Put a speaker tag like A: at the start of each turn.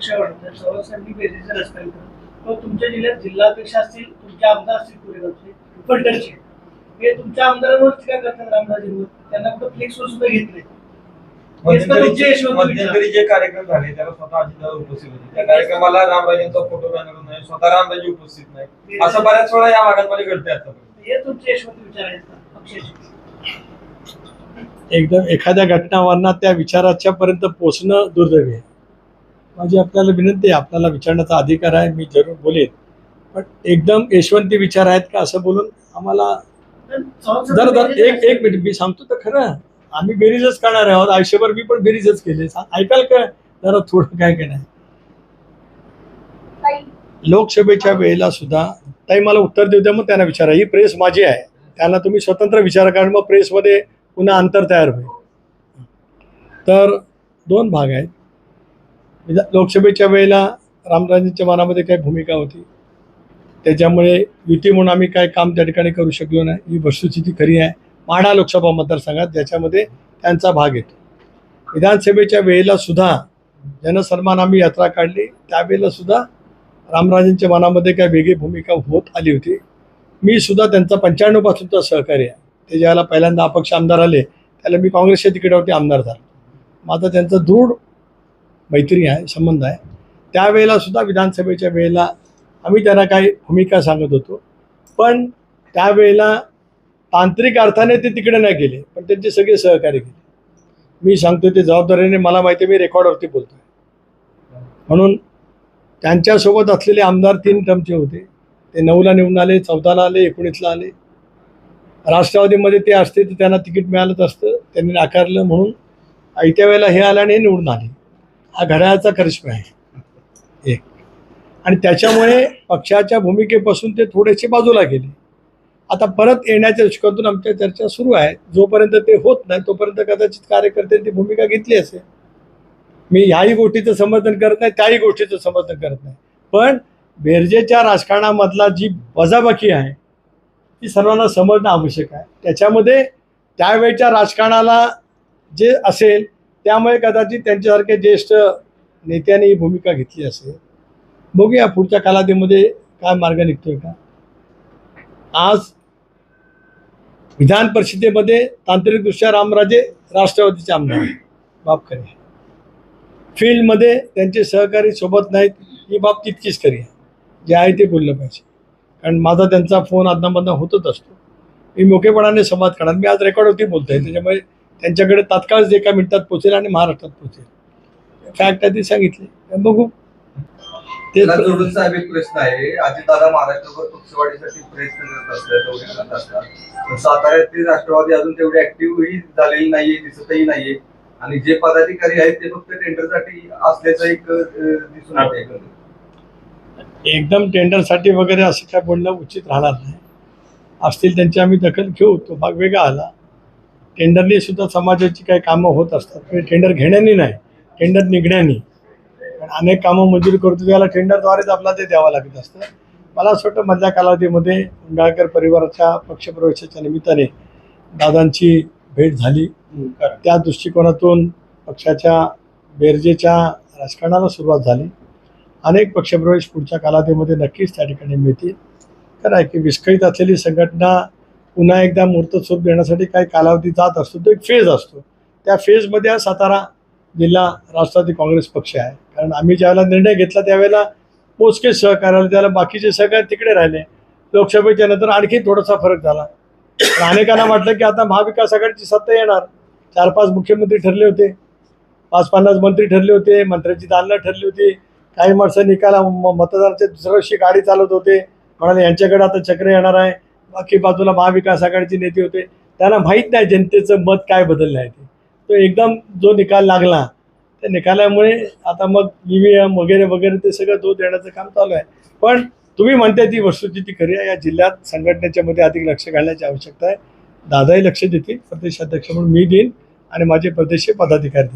A: पक्ष सर्वांसाठी तुमच्या जिल्ह्यात जिल्हाध्यक्ष असतील तुमचे आमदार असतील पुढे फलटणचे. हे तुमच्या आमदारांवर टीका करतात त्यांना कुठं फ्लेक्सवर सुद्धा घेत नाही हेच तर तुमचे
B: मध्यंतरी
A: यशवंत विचार.
B: मध्यंतरी जे कार्यक्रम झाले त्याला स्वतः अजितदादा उपस्थित होते. त्या कार्यक्रमाला रामराजेंचा फोटो बॅनर नाही स्वतः रामराजे उपस्थित नाही असं बऱ्याच वेळा या भागांमध्ये घडतंय आता.
A: हे तुमचे यशवंत विचार आहेत पक्षाचे.
C: एकदम एखाद्या घटनावांना त्या विचाराच्या पर्यंत पोचणं दुर्दैवी आहे. माझी आपल्याला विनंती आहे आपल्याला विचारण्याचा अधिकार आहे मी जरूर बोलेन. पण एकदम यशवंती विचार आहेत का असं बोलून आम्हाला जर
A: साहेब
C: जर एक एक मिनिट मी सांगतो तर खरं. आम्ही बेरीजच करणार आहोत. आयुष्यभर मी पण बेरीजच केले. ऐकाल का? जरा थोडं काय काय नाही? लोकसभेच्या वेळेला सुद्धा ताई मला उत्तर देऊ द्या मग त्यांना विचारा. ही प्रेस माझी आहे. त्यांना तुम्ही स्वतंत्र विचारा कारण मग प्रेसमध्ये पुन्हा अंतर तयार होईल. तर दोन भाग आहेत. लोकसभेच्या वेळेला रामराजेंच्या मनामध्ये काय भूमिका होती. त्याच्यामुळे युती म्हणून आम्ही काय काम त्या ठिकाणी करू शकलो नाही. ही वस्तुस्थिती खरी आहे. माढा लोकसभा मतदारसंघात ज्याच्यामध्ये त्यांचा भाग येतो. विधानसभेच्या वेळेला सुद्धा जनसन्मान आम्ही यात्रा काढली. त्यावेळेला सुद्धा रामराजेंच्या मनामध्ये काय वेगळी भूमिका होत आली होती. मी सुद्धा त्यांचा पंच्याण्णवपासूनचा सहकार्य सहकारी आहे. ते ज्याला पहिल्यांदा अपक्ष आमदार आले त्याला मी काँग्रेसच्या तिकिटावरती आमदार झालो. माझा त्यांचा दृढ मैत्री आहे संबंध आहे. त्यावेळेलासुद्धा विधानसभेच्या वेळेला आम्ही त्यांना काही भूमिका सांगत होतो. पण त्यावेळेला तांत्रिक अर्थाने ते तिकडे नाही गेले पण त्यांचे सगळे सहकार्य केले. मी सांगतो ते जबाबदारीने मला माहिती आहे मी रेकॉर्डवरती बोलतो म्हणून त्यांच्यासोबत असलेले आमदार तीन टर्मचे होते. ते नऊला निवडून आले चौदाला आले एकोणीसला आले. राष्ट्रवादीमध्ये ते असते तर त्यांना तिकीट मिळालंच असतं. त्यांनी नाकारलं म्हणून आयत्या वेळेला हे आलं आणि हे निवडून आले. हा घड्याळाचा करिश्मा आहे. एक. आणि त्याच्यामुळे पक्षाच्या भूमिकेपासून ते थोडेसे बाजूला गेले. आता परत येण्याच्या दृष्टिकोनातून आमच्या चर्चा सुरू आहे. जोपर्यंत ते होत नाही तोपर्यंत कदाचित कार्यकर्त्यांनी ती भूमिका घेतली असेल. मी ह्याही गोष्टीचं समर्थन करत नाही त्याही गोष्टीचं समर्थन करत नाही. पण बेरजेच्या राजकारणामधला जी वजाबाकी आहे ती सर्वांना समजणं आवश्यक आहे. त्याच्यामध्ये त्यावेळच्या राजकारणाला जे असेल त्यामुळे कदाचित त्यांच्यासारख्या ज्येष्ठ नेत्यांनी ही भूमिका घेतली असेल. बघूया पुढच्या कालावधीमध्ये काय मार्ग निघतोय का? आज विधान परिषदेमध्ये तांत्रिकदृष्ट्या रामराजे राष्ट्रवादीचे आमदार बाब खरी आहे फील्डमध्ये त्यांचे सहकारी सोबत नाहीत ही बाब तितकीच खरी आहे. जे आहे ते बोललं पाहिजे. कारण माझा त्यांचा फोन अदनामधनं होतच असतो. मी मोकेपणाने संवाद करणार. मी आज रेकॉर्डवरती बोलतोय. त्याच्यामुळे त्यांच्याकडे तात्काळ जे एका मिनिटात पोचेल आणि महाराष्ट्रात पोचेल. फॅक्ट आहे ते सांगितले. बघू. ते
D: साहेब एक प्रश्न आहे. अजितदादा महाराष्ट्रभर पक्षवाढीसाठी प्रयत्न करत असतात दौरे करत असतात. साताऱ्यातली राष्ट्रवादी अजून तेवढी ऍक्टिव्हही झालेली नाहीये दिसतही नाहीये. आणि जे पदाधिकारी आहेत ते फक्त टेंडरसाठी असल्याचं एक दिसून एकंदरीत.
C: एकदम टेंडरसाठी वगैरे असं काय बोलणं उचित राहणार नाही. असतील त्यांची आम्ही दखल घेऊ तो भाग वेगळा आला. टेंडरने सुद्धा समाजाची काही कामं होत असतात. म्हणजे टेंडर घेण्यानी नाही टेंडर निघण्यानी. पण अनेक कामं मंजूर करतो त्याला टेंडरद्वारेच आपला ते द्यावं लागत असतं. मला असं वाटतं मधल्या कालावधीमध्ये उंडाळकर परिवाराच्या पक्षप्रवेशाच्या निमित्ताने दादांची भेट झाली. त्या दृष्टिकोनातून पक्षाच्या बेरजेच्या राजकारणाला सुरुवात झाली. अनेक पक्षप्रवेश पुढच्या कालावधीमध्ये नक्कीच त्या ठिकाणी मिळतील. खरं आहे की विस्कळीत असलेली संघटना पुन्हा एकदा मूर्तस्वरूप देण्यासाठी काही कालावधी जात असतो तो एक फेज असतो. त्या फेजमध्ये हा सातारा जिल्हा राष्ट्रवादी काँग्रेस पक्ष आहे. कारण आम्ही ज्यावेळेला निर्णय घेतला त्यावेळेला मोजकेच सहकार्याला त्याला बाकीचे सहकार्य तिकडे राहिले. लोकसभेच्या नंतर आणखी थोडासा फरक झाला. अनेकांना वाटलं की आता महाविकास आघाडीची सत्ता येणार. चार पाच मुख्यमंत्री ठरले होते. पाच पन्नास मंत्री ठरले होते मंत्र्यांची दालनं ठरली होती. काही माणसं निकाला म- दुसऱ्या दिवशी गाडी चालवत होते. म्हणाले यांच्याकडे आता चक्र येणार आहे. बाकी बाजूला महाविकास आघाडीचे नेते होते त्यांना माहीत नाही जनतेचं मत काय बदललं आहे ते. तो एकदम जो निकाल लागला त्या निकालामुळे आता मग ई व्ही एम वगैरे वगैरे ते सगळं तो देण्याचं काम चालू आहे. पण तुम्ही म्हणताय ती वस्तुस्थिती खरी आहे या जिल्ह्यात संघटनेच्या मध्ये अधिक लक्ष घालण्याची आवश्यकता आहे. दादाही लक्ष देतील प्रदेशाध्यक्ष म्हणून मी देईन आणि माझे प्रदेशीय पदाधिकारी